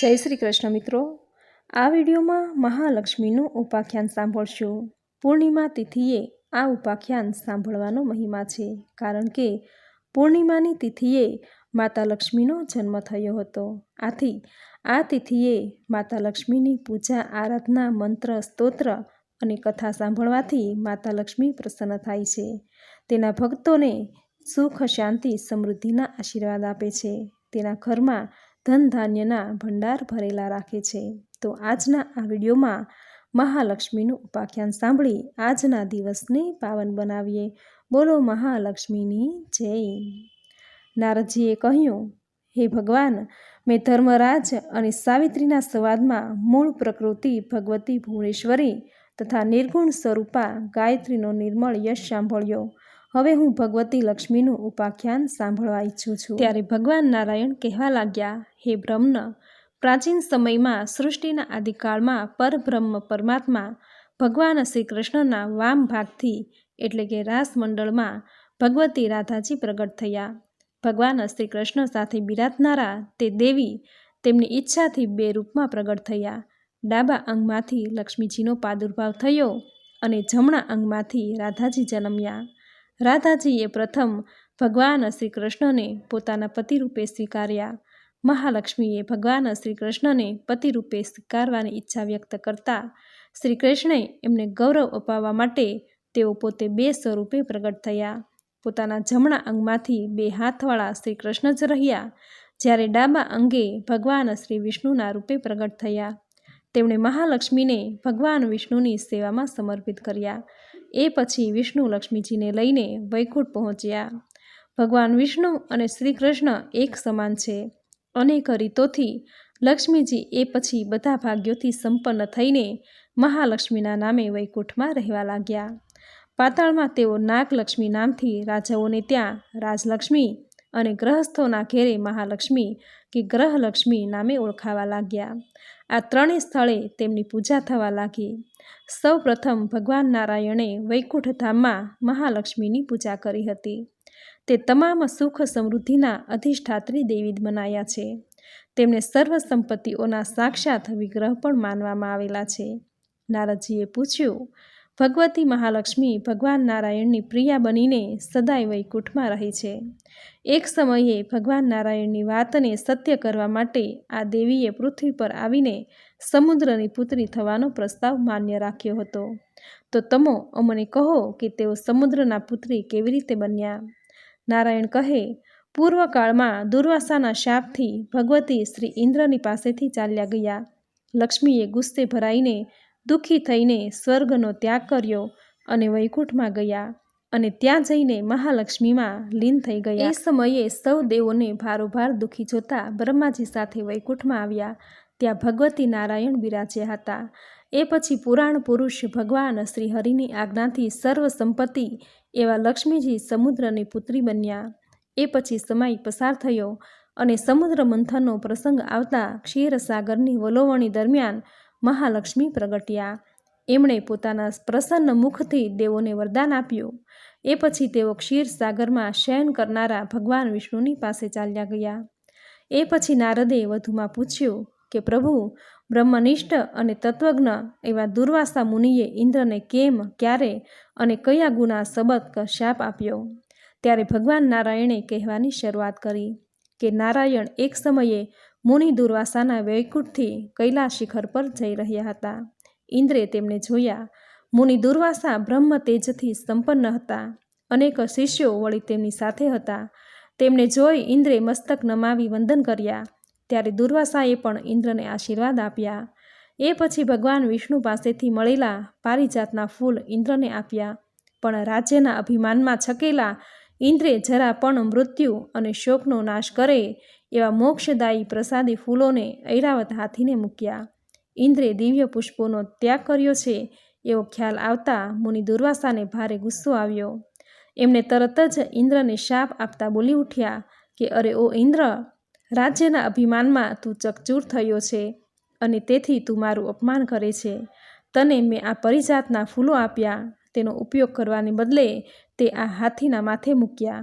જય શ્રી કૃષ્ણ મિત્રો. આ વિડીયોમાં મહાલક્ષ્મીનું ઉપાખ્યાન સાંભળશું. પૂર્ણિમા તિથિએ આ ઉપાખ્યાન સાંભળવાનો મહિમા છે, કારણ કે પૂર્ણિમાની તિથિએ માતા લક્ષ્મીનો જન્મ થયો હતો. આથી આ તિથિએ માતા લક્ષ્મીની પૂજા, આરાધના, મંત્ર, સ્તોત્ર અને કથા સાંભળવાથી માતા લક્ષ્મી પ્રસન્ન થાય છે. તેના ભક્તોને સુખ, શાંતિ, સમૃદ્ધિના આશીર્વાદ આપે છે. તેના ઘરમાં ધન ધાન્યના ભંડાર ભરેલા રાખે છે. તો આજના આ વિડીયોમાં મહાલક્ષ્મીનું ઉપાખ્યાન સાંભળી આજના દિવસને પાવન બનાવીએ. બોલો મહાલક્ષ્મીની જય. નારદજીએ કહ્યું, હે ભગવાન, મેં ધર્મરાજ અને સાવિત્રીના સંવાદમાં મૂળ પ્રકૃતિ ભગવતી ભુવનેશ્વરી તથા નિર્ગુણ સ્વરૂપા ગાયત્રીનો નિર્મળ યશ સાંભળ્યો. હવે હું ભગવતી લક્ષ્મીનું ઉપાખ્યાન સાંભળવા ઈચ્છું છું. ત્યારે ભગવાન નારાયણ કહેવા લાગ્યા, હે બ્રહ્મ, પ્રાચીન સમયમાં સૃષ્ટિના આદિકાળમાં પરબ્રહ્મ પરમાત્મા ભગવાન શ્રી કૃષ્ણના વામ ભાગથી, એટલે કે રાસમંડળમાં ભગવતી રાધાજી પ્રગટ થયા. ભગવાન શ્રી કૃષ્ણ સાથે બિરાજનારા તે દેવી તેમની ઈચ્છાથી બે રૂપમાં પ્રગટ થયા. ડાબા અંગમાંથી લક્ષ્મીજીનો પ્રાદુર્ભાવ થયો અને જમણા અંગમાંથી રાધાજી જન્મ્યા. રાધાજીએ પ્રથમ ભગવાન શ્રી કૃષ્ણને પોતાના પતિરૂપે સ્વીકાર્યા. મહાલક્ષ્મીએ ભગવાન શ્રી કૃષ્ણને પતિરૂપે સ્વીકારવાની ઈચ્છા વ્યક્ત કરતા શ્રી કૃષ્ણે એમને ગૌરવ અપાવવા માટે તેઓ પોતે બે સ્વરૂપે પ્રગટ થયા. પોતાના જમણા અંગમાંથી બે હાથવાળા શ્રી કૃષ્ણ જ રહ્યા, જ્યારે ડાબા અંગે ભગવાન શ્રી વિષ્ણુના રૂપે પ્રગટ થયા. તેમણે મહાલક્ષ્મીને ભગવાન વિષ્ણુની સેવામાં સમર્પિત કર્યા. એ પછી વિષ્ણુ લક્ષ્મીજીને લઈને વૈકુંઠ પહોંચ્યા. ભગવાન વિષ્ણુ અને શ્રી કૃષ્ણ એક સમાન છે. અનેક રીતોથી લક્ષ્મીજી એ પછી બધા ભાગ્યોથી સંપન્ન થઈને મહાલક્ષ્મીના નામે વૈકુંઠમાં રહેવા લાગ્યા. પાતાળમાં તેઓ નાગલક્ષ્મી નામથી રાજાઓને ત્યાં રાજલક્ષ્મી અને ગ્રહસ્થોના ઘેરે મહાલક્ષ્મી કે ગ્રહલક્ષ્મી નામે ઓળખાવા લાગ્યા. આ ત્રણેય સ્થળે તેમની પૂજા થવા લાગી. સૌ પ્રથમ ભગવાન નારાયણે વૈકુંઠ ધામમાં મહાલક્ષ્મીની પૂજા કરી હતી. તે તમામ સુખ સમૃદ્ધિના અધિષ્ઠાત્રી દેવી મનાયા છે. તેમને સર્વ સંપત્તિઓના સાક્ષાત વિગ્રહ પણ માનવામાં આવેલા છે. નારદજીએ પૂછ્યું ભગવતી મહાલક્ષ્મી ભગવાન નારાયણની પ્રિયા બનીને સદાય વૈકુંઠમાં રહે છે. એક સમયે ભગવાન નારાયણની વાતને સત્ય કરવા માટે આ દેવીએ પૃથ્વી પર આવીને સમુદ્રની પુત્રી થવાનો પ્રસ્તાવ માન્ય રાખ્યો હતો. તો તમો અમને કહો કે તેઓ સમુદ્રના પુત્રી કેવી રીતે બન્યા? નારાયણ કહે, પૂર્વકાળમાં દુર્વાસાના શાપથી ભગવતી શ્રી ઇન્દ્રની પાસેથી ચાલ્યા ગયા. લક્ષ્મીએ ગુસ્સે ભરાઈને દુઃખી થઈને સ્વર્ગનો ત્યાગ કર્યો અને વૈકુંઠમાં ગયા અને ત્યાં જઈને મહાલક્ષ્મીમાં લીન થઈ ગયા. એ સમયે સૌ દેવોને ભારોભાર દુઃખી જોતા બ્રહ્માજી સાથે વૈકુંઠમાં આવ્યા. ત્યાં ભગવતી નારાયણ બિરાજ્યા હતા. એ પછી પુરાણ પુરુષ ભગવાન શ્રી હરિની આજ્ઞાથી સર્વ સંપત્તિ એવા લક્ષ્મીજી સમુદ્રની પુત્રી બન્યા. એ પછી સમય પસાર થયો અને સમુદ્ર મંથનનો પ્રસંગ આવતા ક્ષીરસાગરની વલોવણી દરમિયાન મહાલક્ષ્મી પ્રગટ્યા. એમણે પોતાના પ્રસન્ન મુખથી દેવોને વરદાન આપ્યું. એ પછી તેઓ ક્ષીરસાગરમાં શયન કરનારા ભગવાન વિષ્ણુની પાસે ચાલ્યા ગયા. એ પછી નારદે વધુમાં પૂછ્યું કે, પ્રભુ, બ્રહ્મનિષ્ઠ અને તત્વજ્ઞ એવા દુર્વાસા મુનિએ ઇન્દ્રને કેમ, ક્યારે અને કયા ગુના સબક શાપ આપ્યો? ત્યારે ભગવાન નારાયણે કહેવાની શરૂઆત કરી કે, નારાયણ એક સમયે મુનિ દુર્વાસાના વૈકુંઠથી કૈલાસ શિખર પર જઈ રહ્યા હતા. ઇન્દ્રે તેમને જોયા. મુનિ દુર્વાસા બ્રહ્મ તેજથી સંપન્ન હતા. અનેક શિષ્યો વળી તેમની સાથે હતા. તેમને જોઈ ઇન્દ્રે મસ્તક નમાવી વંદન કર્યા. ત્યારે દુર્વાસાએ પણ ઇન્દ્રને આશીર્વાદ આપ્યા. એ પછી ભગવાન વિષ્ણુ પાસેથી મળેલા પારિજાતના ફૂલ ઇન્દ્રને આપ્યા. પણ રાજ્યના અભિમાનમાં છકેલા ઇન્દ્રે જરા પણ મૃત્યુ અને શોકનો નાશ કરે એવા મોક્ષદાયી પ્રસાદી ફૂલોને ઐરાવત હાથીને મૂક્યા. ઇન્દ્રે દિવ્ય પુષ્પોનો ત્યાગ કર્યો છે એવો ખ્યાલ આવતા મુનિ દુર્વાસાને ભારે ગુસ્સો આવ્યો. એમણે તરત જ ઇન્દ્રને શાપ આપતા બોલી ઉઠ્યા કે, અરે ઓ ઇન્દ્ર, રાજ્યના અભિમાનમાં તું ચકચૂર થયો છે અને તેથી તું મારું અપમાન કરે છે. તને મેં આ પરિજાતના ફૂલો આપ્યા. તેનો ઉપયોગ કરવાને બદલે તે આ હાથીના માથે મૂક્યા.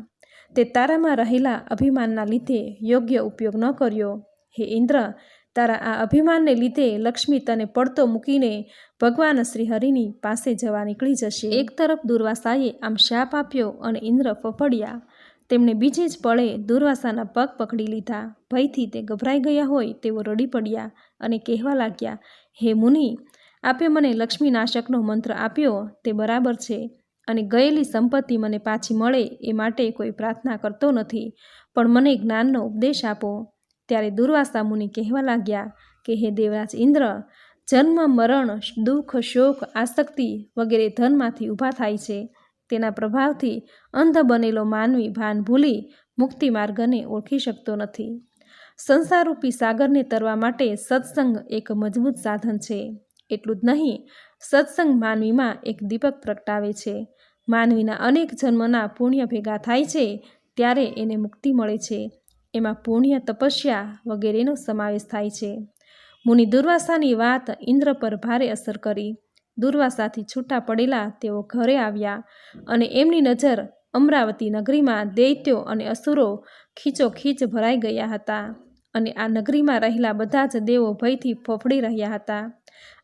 તે તારામાં રહેલા અભિમાનના લીધે યોગ્ય ઉપયોગ ન કર્યો. હે ઇન્દ્ર, તારા આ અભિમાનને લીધે લક્ષ્મી તને પડતો મૂકીને ભગવાન શ્રીહરિની પાસે જવા નીકળી જશે. એક તરફ દુર્વાસાએ આમ શાપ આપ્યો અને ઇન્દ્ર ફફડ્યા. તેમણે બીજે જ પળે દુર્વાસાના પગ પકડી લીધા. ભયથી તે ગભરાઈ ગયા હોય તેઓ રડી પડ્યા અને કહેવા લાગ્યા, હે મુનિ આપે મને લક્ષ્મીનાશકનો મંત્ર આપ્યો, તે બરાબર છે. અને ગયેલી સંપત્તિ મને પાછી મળે એ માટે કોઈ પ્રાર્થના કરતો નથી. પણ મને જ્ઞાનનો ઉપદેશ આપો. ત્યારે દુર્વાસા મુનિ કહેવા લાગ્યા કે, હે દેવરાજ ઇન્દ્ર, જન્મ, મરણ, દુઃખ, શોક, આસક્તિ વગેરે ધનમાંથી ઊભા થાય છે. તેના પ્રભાવથી અંધ બનેલો માનવી ભાન ભૂલી મુક્તિ માર્ગને ઓળખી શકતો નથી. સંસારરૂપી સાગરને તરવા માટે સત્સંગ એક મજબૂત સાધન છે. એટલું જ નહીં, સત્સંગ માનવીમાં એક દીપક પ્રગટાવે છે. માનવીના અનેક જન્મના પુણ્ય ભેગા થાય છે, ત્યારે એને મુક્તિ મળે છે. એમાં પુણ્ય, તપસ્યા વગેરેનો સમાવેશ થાય છે. મુનિ દુર્વાસાની વાત ઇન્દ્ર પર ભારે અસર કરી. દુર્વાસાથી છૂટા પડેલા તેઓ ઘરે આવ્યા અને એમની નજર અમરાવતી નગરીમાં દૈત્યો અને અસુરો ખીચોખીચ ભરાઈ ગયા હતા અને આ નગરીમાં રહેલા બધા જ દેવો ભયથી ફફડી રહ્યા હતા.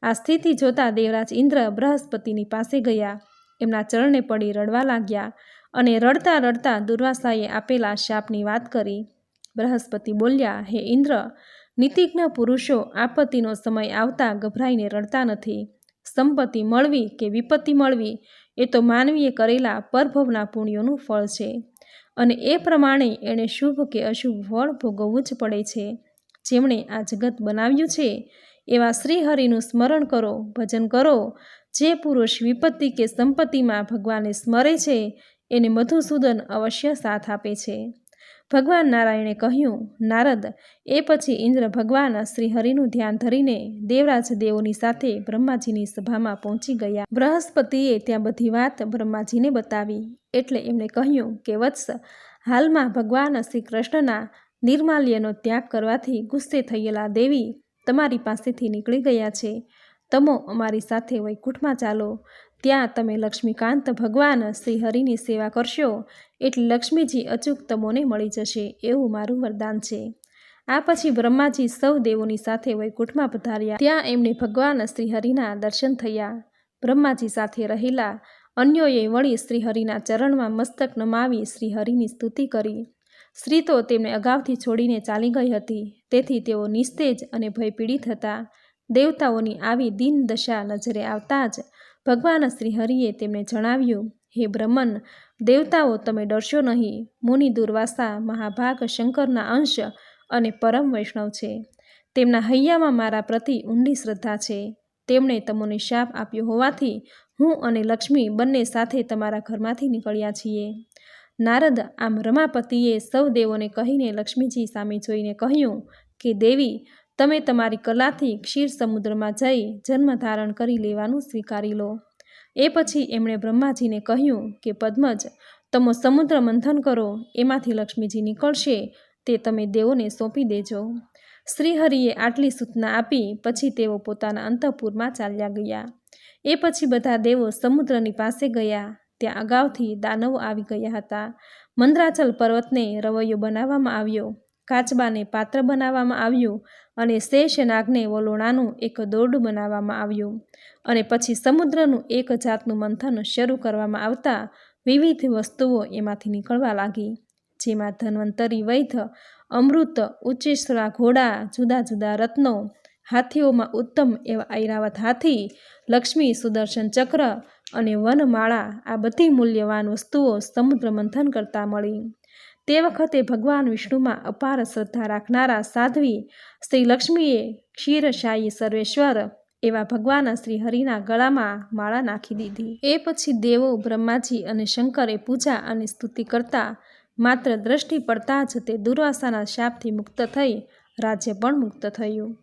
આ સ્થિતિ જોતા દેવરાજ ઇન્દ્ર બૃહસ્પતિની પાસે ગયા. એમના ચરણે પડી રડવા લાગ્યા અને રડતા રડતા દુર્વાસાએ આપેલા શાપની વાત કરી. બૃહસ્પતિ બોલ્યા, હે ઇન્દ્ર, નીતિજ્ઞ પુરુષો, આપત્તિનો સમય આવતા ગભરાઈને રડતા નથી. સંપત્તિ મળવી કે વિપત્તિ મળવી, એ તો માનવીએ કરેલા પરભવના પુણ્યોનું ફળ છે. અને એ પ્રમાણે એણે શુભ કે અશુભ ફળ ભોગવવું જ પડે છે. જેમણે આ જગત બનાવ્યું છે એવા શ્રીહરિનું સ્મરણ કરો, ભજન કરો. જે પુરુષ વિપત્તિ કે સંપત્તિમાં ભગવાનને સ્મરે છે, એને મધુસૂદન અવશ્ય સાથ આપે છે. ભગવાન નારાયણે કહ્યું, નારદ, એ પછી ઇન્દ્ર ભગવાન શ્રીહરિનું ધ્યાન ધરીને દેવરાજ દેવોની સાથે બ્રહ્માજીની સભામાં પહોંચી ગયા. બૃહસ્પતિએ ત્યાં બધી વાત બ્રહ્માજીને બતાવી. એટલે એમણે કહ્યું કે, વત્સ, હાલમાં ભગવાન શ્રી કૃષ્ણના નિર્માલ્યનો ત્યાગ કરવાથી ગુસ્સે થયેલા દેવી તમારી પાસેથી નીકળી ગયા છે. તમો અમારી સાથે વૈકુંઠમાં ચાલો. ત્યાં તમે લક્ષ્મીકાંત ભગવાન શ્રી હરિની સેવા કરશો. એટલે લક્ષ્મીજી અચૂક તમોને મળી જશે. એવું મારું વરદાન છે. આ પછી બ્રહ્માજી સૌ દેવોની સાથે વૈકુંઠમાં પધાર્યા. ત્યાં એમને ભગવાન શ્રીહરિના દર્શન થયા. બ્રહ્માજી સાથે રહેલા અન્યોએ વળી શ્રીહરિના ચરણમાં મસ્તક નમાવી શ્રીહરિની સ્તુતિ કરી. શ્રી તો તેમને અગાઉથી છોડીને ચાલી ગઈ હતી. તેથી તેઓ નિસ્તેજ અને ભયપીડિત હતા. દેવતાઓની આવી દિન દશા નજરે આવતા જ ભગવાન શ્રીહરિએ તેમને જણાવ્યું, હે બ્રહ્મન, દેવતાઓ, તમે ડરશો નહીં. મુનિ દુર્વાસા મહાભાગ શંકરના અંશ અને પરમ વૈષ્ણવ છે. તેમના હૈયામાં મારા પ્રતિ ઊંડી શ્રદ્ધા છે. તેમણે તમને શાપ આપ્યો હોવાથી હું અને લક્ષ્મી બંને સાથે તમારા ઘરમાંથી નીકળ્યા છીએ. નારદ આમ રમાપતિએ સૌ દેવોને કહીને લક્ષ્મીજી સામે જોઈને કહ્યું કે, દેવી, તમે તમારી કલાથી ક્ષીર સમુદ્રમાં જઈ જન્મ ધારણ કરી લેવાનું સ્વીકારી લો. એ પછી એમણે બ્રહ્માજીને કહ્યું કે, પદ્મજ, તમો સમુદ્ર મંથન કરો, એમાંથી લક્ષ્મીજી નીકળશે, તે તમે દેવોને સોંપી દેજો. શ્રીહરિએ આટલી સૂચના આપી, પછી તેઓ પોતાના અંતઃપુરમાં ચાલ્યા ગયા. એ પછી બધા દેવો સમુદ્રની પાસે ગયા. ત્યાં અગાઉથી દાનવો આવી ગયા હતા. મંદ્રાચલ પર્વતને રવૈયો બનાવવામાં આવ્યો, કાચબાને પાત્ર બનાવવામાં આવ્યું અને શેષ નાગને વલોણાનું એક દોરડું બનાવવામાં આવ્યું. અને પછી સમુદ્રનું એક જાતનું મંથન શરૂ કરવામાં આવતા વિવિધ વસ્તુઓ એમાંથી નીકળવા લાગી, જેમાં ધન્વંતરી વૈધ, અમૃત ઉચ્ચેશ્વરા ઘોડા, જુદા જુદા રત્નો, હાથીઓમાં ઉત્તમ એવા ઐરાવત હાથી, લક્ષ્મી સુદર્શન ચક્ર અને વનમાળા આ બધી મૂલ્યવાન વસ્તુઓ સમુદ્ર મંથન કરતાં મળી. તે વખતે ભગવાન વિષ્ણુમાં અપાર શ્રદ્ધા રાખનારા સાધ્વી શ્રી લક્ષ્મીએ ક્ષીરશાયી સર્વેશ્વર એવા ભગવાન શ્રી હરિના ગળામાં માળા નાખી દીધી. એ પછી દેવો, બ્રહ્માજી અને શંકરે પૂજા અને સ્તુતિ કરતા માત્ર દ્રષ્ટિ પડતા જ તે દુર્વાસાના શાપથી મુક્ત થઈ રાજ્ય પણ મુક્ત થયું.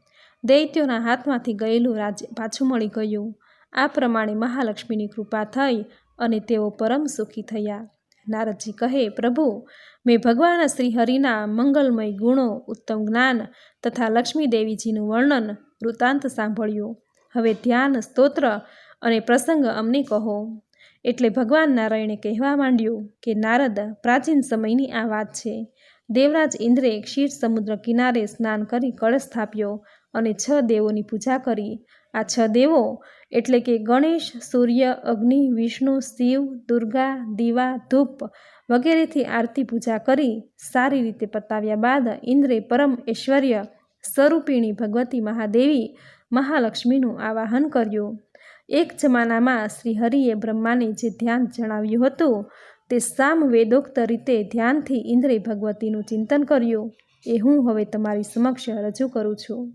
દૈત્યોના હાથમાંથી ગયેલું રાજ્ય પાછું મળી ગયું. આ પ્રમાણે મહાલક્ષ્મીની કૃપા થઈ અને તેઓ પરમ સુખી થયા. નારદજી કહે, પ્રભુ, મેં ભગવાન શ્રી હરિના મંગલમય ગુણો, ઉત્તમ જ્ઞાન તથા લક્ષ્મી દેવીજીનું વર્ણન વૃત્તાંત સાંભળ્યું. હવે ધ્યાન, સ્તોત્ર અને પ્રસંગ અમને કહો. એટલે ભગવાન નારાયણે કહેવા માંડ્યું કે, નારદ, પ્રાચીન સમયની આ વાત છે. દેવરાજ ઇન્દ્રે ક્ષીર સમુદ્ર કિનારે સ્નાન કરી કળશ સ્થાપ્યો અને છ દેવોની પૂજા કરી. આ છ દેવો એટલે કે ગણેશ, સૂર્ય, અગ્નિ, વિષ્ણુ, શિવ, દુર્ગા, દીવા, ધૂપ વગેરેથી આરતી પૂજા કરી સારી રીતે પતાવ્યા બાદ ઇન્દ્રે પરમ ઐશ્વર્ય સ્વરૂપિણી ભગવતી મહાદેવી મહાલક્ષ્મીનું આવાહન કર્યું. એક જમાનામાં શ્રી હરિએ બ્રહ્માને જે ધ્યાન જણાવ્યું હતું તે સામ વેદોક્ત રીતે ધ્યાનથી ઇન્દ્રે ભગવતીનું ચિંતન કર્યું. એ હું હવે તમારી સમક્ષ રજૂ કરું છું.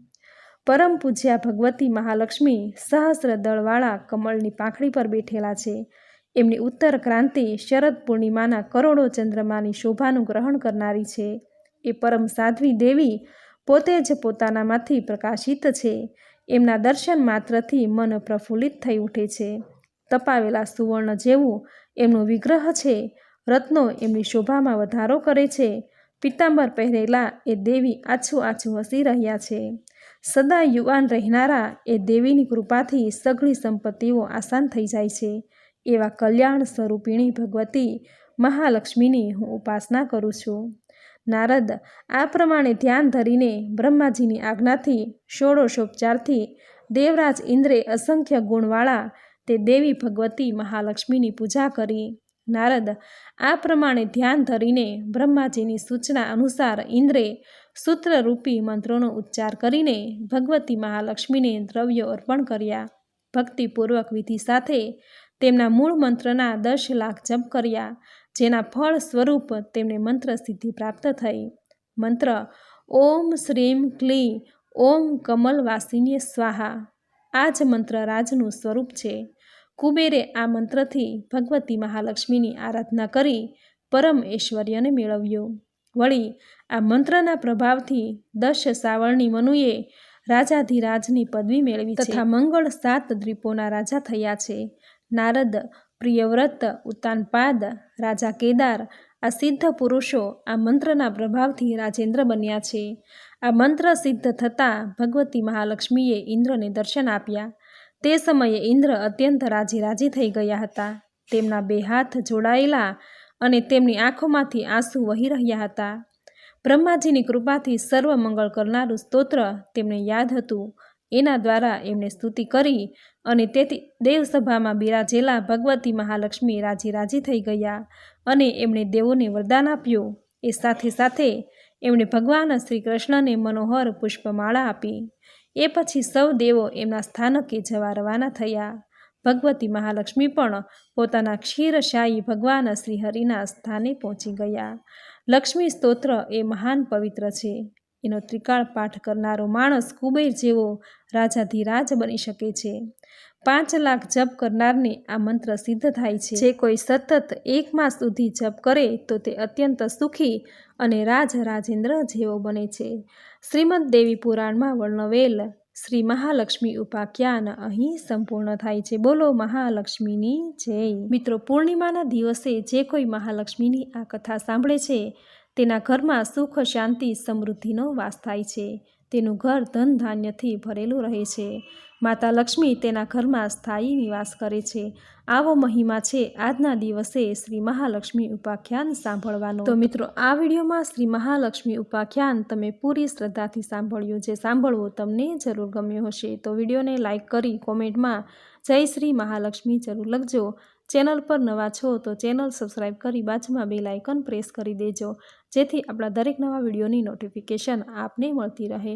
પરમ પૂજ્યા ભગવતી મહાલક્ષ્મી સહસ્ર દળવાળા કમળની પાંખડી પર બેઠેલા છે. એમની ઉત્તર ક્રાંતિ શરદ પૂર્ણિમાના કરોડો ચંદ્રમાની શોભાનું ગ્રહણ કરનારી છે. એ પરમ સાધ્વી દેવી પોતે જ પોતાનામાંથી પ્રકાશિત છે. એમના દર્શન માત્રથી મન પ્રફુલ્લિત થઈ ઉઠે છે. તપાવેલા સુવર્ણ જેવું એમનો વિગ્રહ છે. રત્નો એમની શોભામાં વધારો કરે છે. પિત્તાંબર પહેરેલા એ દેવી આછું આછું હસી રહ્યા છે. સદા યુવાન રહેનારા એ દેવીની કૃપાથી સઘળી સંપત્તિઓ આસાન થઈ જાય છે. એવા કલ્યાણ સ્વરૂપિણી ભગવતી મહાલક્ષ્મીની હું ઉપાસના કરું છું. નારદ, આ પ્રમાણે ધ્યાન ધરીને બ્રહ્માજીની આજ્ઞાથી, ષોડશોપચારથી દેવરાજ ઇન્દ્રે અસંખ્ય ગુણવાળા તે દેવી ભગવતી મહાલક્ષ્મીની પૂજા કરી. નારદ, આ પ્રમાણે ધ્યાન ધરીને બ્રહ્માજીની સૂચના અનુસાર ઇન્દ્રે સૂત્રરૂપી મંત્રોનો ઉચ્ચાર કરીને ભગવતી મહાલક્ષ્મીને દ્રવ્યો અર્પણ કર્યા. ભક્તિપૂર્વક વિધિ સાથે તેમના મૂળ મંત્રના દસ લાખ જપ કર્યા, જેના ફળ સ્વરૂપ તેમને મંત્ર સિદ્ધિ પ્રાપ્ત થઈ. મંત્ર, ઓમ શ્રીમ ક્લી, ઓમ કમલવાસિનીય સ્વાહા. આ જ મંત્ર રાજનું સ્વરૂપ છે. કુબેરે આ મંત્રથી ભગવતી મહાલક્ષ્મીની આરાધના કરી પરમ ઐશ્વર્યને મેળવ્યો. વળી આ મંત્રના પ્રભાવથી દશ સાવરણી મનુએ રાજાધિરાજની પદવી મેળવી તથા મંગળ સાત દ્વીપોના રાજા થયા છે. નારદ, પ્રિયવ્રત, ઉત્તાનપાદ, રાજા કેદાર, આ સિદ્ધ પુરુષો આ મંત્રના પ્રભાવથી રાજેન્દ્ર બન્યા છે. આ મંત્ર સિદ્ધ થતાં ભગવતી મહાલક્ષ્મીએ ઇન્દ્રને દર્શન આપ્યા. તે સમયે ઇન્દ્ર અત્યંત રાજી રાજી થઈ ગયા હતા. તેમના બે હાથ જોડાયેલા અને તેમની આંખોમાંથી આંસુ વહી રહ્યા હતા. બ્રહ્માજીની કૃપાથી સર્વ મંગળ કરનારું સ્તોત્ર તેમને યાદ હતું. એના દ્વારા એમણે સ્તુતિ કરી અને તેથી દેવસભામાં બિરાજેલા ભગવતી મહાલક્ષ્મી રાજી રાજી થઈ ગયા અને એમણે દેવોને વરદાન આપ્યું. એ સાથે સાથે એમણે ભગવાન શ્રી કૃષ્ણને મનોહર પુષ્પમાળા આપી. એ પછી સૌ દેવો એમના સ્થાનકે જવા રવાના થયા. ભગવતી મહાલક્ષ્મી પણ પોતાના ક્ષીરશાયી ભગવાન શ્રીહરિના સ્થાને પહોંચી ગયા. લક્ષ્મી સ્તોત્ર એ મહાન પવિત્ર છે. એનો ત્રિકાળ પાઠ કરનારો માણસ કુબેર જેવો રાજાધિરાજ બની શકે છે. પાંચ લાખ જપ કરનારને આ મંત્ર સિદ્ધ થાય છે. જે કોઈ સતત એક માસ સુધી જપ કરે તો તે અત્યંત સુખી અને રાજ રાજેન્દ્ર જેવો બને છે. શ્રીમદ દેવી પુરાણમાં વર્ણવેલ શ્રી મહાલક્ષ્મી ઉપાખ્યાન અહીં સંપૂર્ણ થાય છે. બોલો મહાલક્ષ્મીની જય. મિત્રો, પૂર્ણિમાના દિવસે જે કોઈ મહાલક્ષ્મીની આ કથા સાંભળે છે, તેના ઘરમાં સુખ, શાંતિ, સમૃદ્ધિનો વાસ થાય છે. તેનું ઘર ધન ધાન્યથી ભરેલું રહે છે. માતા લક્ષ્મી તેના ઘરમાં સ્થાયી નિવાસ કરે છે. આવો મહિમા છે આજના દિવસે શ્રી મહાલક્ષ્મી ઉપાખ્યાન સાંભળવાનો. તો મિત્રો, આ વિડીયોમાં શ્રી મહાલક્ષ્મી ઉપાખ્યાન તમે પૂરી શ્રદ્ધાથી સાંભળ્યું જે સાંભળવું તમને જરૂર ગમ્યું હશે. તો વિડીયોને લાઇક કરી કોમેન્ટમાં જય શ્રી મહાલક્ષ્મી જરૂર લખજો. ચેનલ પર નવા છો તો ચેનલ સબસ્ક્રાઈબ કરી બાજુમાં બે લાઇકન પ્રેસ કરી દેજો. જેથી આપણા દરેક નવા વિડીયોની નોટિફિકેશન આપને મળતી રહે.